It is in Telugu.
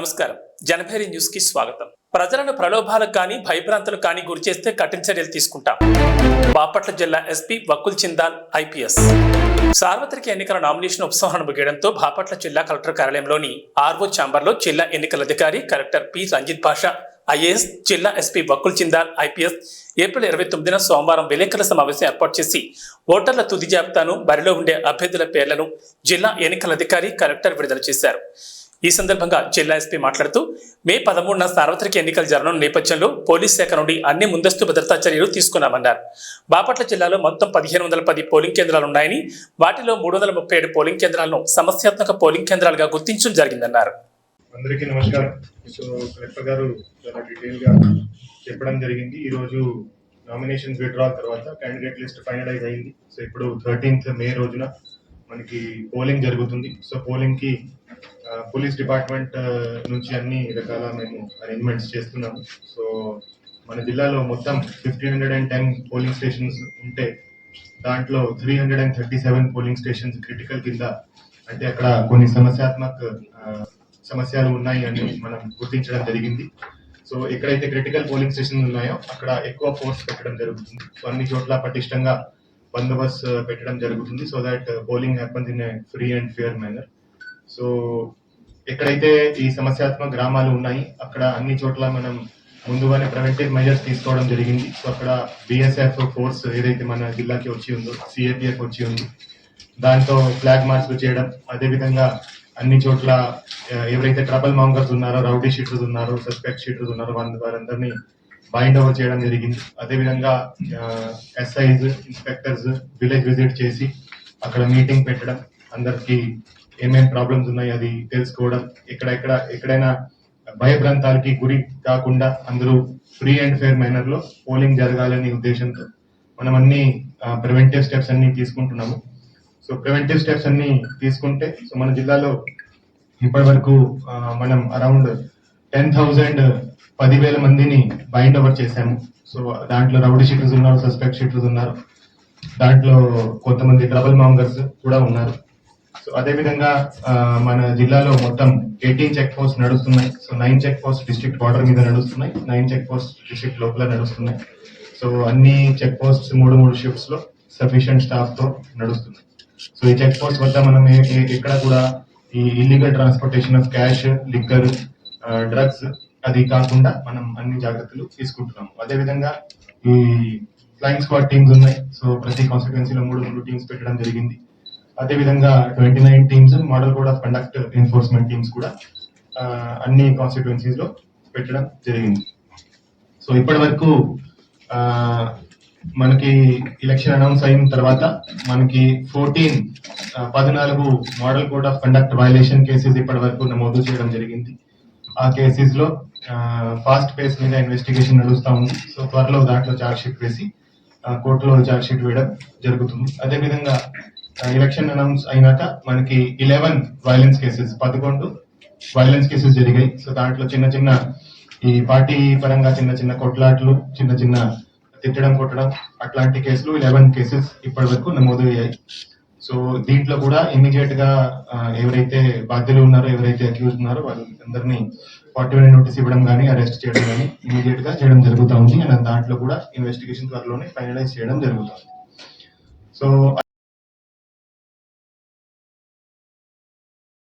నమస్కారం. జనభేరి న్యూస్కి స్వాగతం. ప్రజలను ప్రలోభాలకు కానీ భయభ్రాంతులకు కానీ గురి చేస్తే కఠిన చర్యలు తీసుకుంటాం. బాపట్ల జిల్లా ఎస్పీ వకుల్ చిందాల్ ఐపీఎస్. సార్వత్రిక ఎన్నికల నామినేషన్ ఉపసంహరణ ముగియడంతో బాపట్ల జిల్లా కలెక్టర్ కార్యాలయంలోని ఆర్వో ఛాంబర్లో జిల్లా ఎన్నికల అధికారి collector P. Ranjith Basha IAS జిల్లా SP Vakul Jindal IPS April ఇరవై తొమ్మిదిన సోమవారం విలేకరుల సమావేశం ఏర్పాటు చేసి ఓటర్ల తుది జాబితాను బరిలో ఉండే అభ్యర్థుల పేర్లను జిల్లా ఎన్నికల అధికారి కలెక్టర్ విడుదల చేశారు. ఈ సందర్భంగా జిల్లా ఎస్పీ మాట్లాడుతూ మే పదమూడున సార్వత్రిక ఎన్నికలు జరగనున్న నేపథ్యంలో పోలీస్ శాఖ నుండి అన్ని ముందస్తు భద్రతా చర్యలు తీసుకున్నామన్నారు బాపట్ల జిల్లాలో మొత్తం పదిహేను వందల పది పోలింగ్ కేంద్రాలు ఉన్నాయని వాటిలో మూడు వందల ముప్పై ఏడు పోలింగ్ కేంద్రాలను సమస్యాత్మక పోలింగ్ కేంద్రాలుగా గుర్తించడం జరిగిందన్నారు. అందరికీ నమస్కారం. సో కలెక్టర్ గారు చాలా చెప్పడం జరిగింది. ఈ రోజు నామినేషన్స్ విడ్రాల్ తర్వాత క్యాండిడేట్ లిస్ట్ ఫైనలైజ్ అయింది. సో ఇప్పుడు థర్టీన్త్ మే రోజున మనకి పోలింగ్ జరుగుతుంది. సో పోలింగ్కి పోలీస్ డిపార్ట్మెంట్ నుంచి అన్ని రకాల మేము అరేంజ్మెంట్స్ చేస్తున్నాం. సో మన జిల్లాలో మొత్తం fifteen hundred and ten polling stations ఉంటే దాంట్లో three hundred and thirty seven polling stations critical కింద అంటే అక్కడ కొన్ని సమస్యాత్మక సమస్యలు ఉన్నాయి అని మనం గుర్తించడం జరిగింది. సో ఎక్కడైతే క్రిటికల్ పోలింగ్ స్టేషన్ ఉన్నాయో అక్కడ ఎక్కువ ఫోర్స్ పెట్టడం జరుగుతుంది. సో అన్ని చోట్ల పటిష్టంగా బందోబస్తు పెట్టడం జరుగుతుంది. So that polling happens in free and fair manner so ఎక్కడైతే ఈ సమస్యాత్మక గ్రామాలు ఉన్నాయి అక్కడ అన్ని చోట్ల మనం ముందుగానే ప్రివెంటివ్ మెజర్స్ తీసుకోవడం జరిగింది. సో అక్కడ బిఎస్ఎఫ్ ఫోర్స్ ఏదైతే మన జిల్లాకి వచ్చి ఉందో సిఏపిఎఫ్ వచ్చి ఉంది. దాంతో ఫ్లాగ్ మార్చ్లు చేయడం అదేవిధంగా అన్ని చోట్ల ఎవరైతే ట్రబుల్ మాంగర్స్ ఉన్నారో రౌడీ షీటర్స్ ఉన్నారో సస్పెక్ట్ షీటర్స్ ఉన్నారో వారి వారందరినీ బైండ్ ఓవర్ చేయడం జరిగింది. అదేవిధంగా ఎస్ఐస్ ఇన్స్పెక్టర్స్ విలేజ్ విజిట్ చేసి అక్కడ మీటింగ్ పెట్టడం అందరికి ఏమేం ప్రాబ్లమ్స్ ఉన్నాయి అది తెలుసుకోవడం. ఎక్కడెక్కడ ఎక్కడ ఎక్కడైనా భయభ్రాంతాలకి గురి కాకుండా అందరూ ఫ్రీ అండ్ ఫేర్ మేనర్లో పోలింగ్ జరగాలనే ఉద్దేశంతో మనం అన్ని ప్రివెంటివ్ స్టెప్స్ అన్ని తీసుకుంటున్నాము. సో ప్రివెంటివ్ స్టెప్స్ అన్ని తీసుకుంటే సో మన జిల్లాలో ఇప్పటి వరకు మనం అరౌండ్ టెన్ థౌజండ్ పదివేల మందిని బైండ్ ఓవర్ చేశాము. సో దాంట్లో రౌడీ షీటర్స్ ఉన్నారు సస్పెక్ట్ షీటర్స్ ఉన్నారు. దాంట్లో కొంతమంది ట్రబుల్ మాంగర్స్ కూడా ఉన్నారు. సో అదే విధంగా మన జిల్లాలో మొత్తం ఎయిటీన్ చెక్ పోస్ట్ నడుస్తున్నాయి. So nine check post district border మీద నడుస్తున్నాయి. నైన్ చెక్ పోస్ట్ డిస్ట్రిక్ట్ లోపల నడుస్తున్నాయి. సో అన్ని చెక్ పోస్ట్ మూడు మూడు షిఫ్ట్స్లో సఫిషియంట్ స్టాఫ్తో నడుస్తున్నాయి. సో ఈ చెక్ పోస్ట్ వద్ద మనం ఏ- ఎక్కడ కూడా ఈ illegal transportation of cash liquor drugs అది కాకుండా మనం అన్ని జాగ్రత్తలు తీసుకుంటున్నాం అదే విధంగా ఈ ఫ్లయింగ్ స్క్వాడ్ టీమ్స్ ఉన్నాయి. సో ప్రతి కాన్స్టిట్యున్సీలో మూడు మూడు టీమ్స్ పెట్టడం జరిగింది. అదే విధంగా twenty nine teams model code of conduct enforcement teams కూడా అన్ని కాన్స్టిట్యున్సీస్లో పెట్టడం జరిగింది. సో ఇప్పటి వరకు మనకి ఎలక్షన్ అనౌన్స్ అయిన తర్వాత మనకి ఫోర్టీన్ పద్నాలుగు model code of conduct violation cases ఇప్పటి వరకు నమోదు చేయడం జరిగింది. ఆ కేసెస్లో ఫాస్ట్ పేస్ మీద ఇన్వెస్టిగేషన్ నడుస్తా ఉంది. సో త్వరలో దాంట్లో ఛార్జ్ షీట్ వేసి కోర్టులో ఛార్జ్ షీట్ వేయడం జరుగుతుంది. అదేవిధంగా ఎలక్షన్ అనౌన్స్ అయినాక మనకి ఇలెవెన్ వైలెన్స్ కేసెస్ పదకొండు వైలెన్స్ కేసెస్ జరిగాయి. సో దాంట్లో చిన్న చిన్న ఈ పార్టీ పరంగా చిన్న చిన్న కొట్లాట్లు చిన్న చిన్న తిట్టడం కొట్టడం అట్లాంటి కేసులు ఇలెవెన్ కేసెస్ ఇప్పటి వరకు నమోదు అయ్యాయి సో దీంట్లో కూడా ఇమీడియట్గా ఎవరైతే బాధ్యులు ఉన్నారో ఎవరైతే అక్యూజ్ ఉన్నారో వాళ్ళందరినీ ఫార్టీ వన్ నోటీస్ ఇవ్వడం కానీ అరెస్ట్ చేయడం కానీ ఇమీడియట్గా చేయడం జరుగుతూ ఉంది. అండ్ దాంట్లో కూడా ఇన్వెస్టిగేషన్ త్వరలోనే ఫైనలైజ్ చేయడం జరుగుతుంది. సో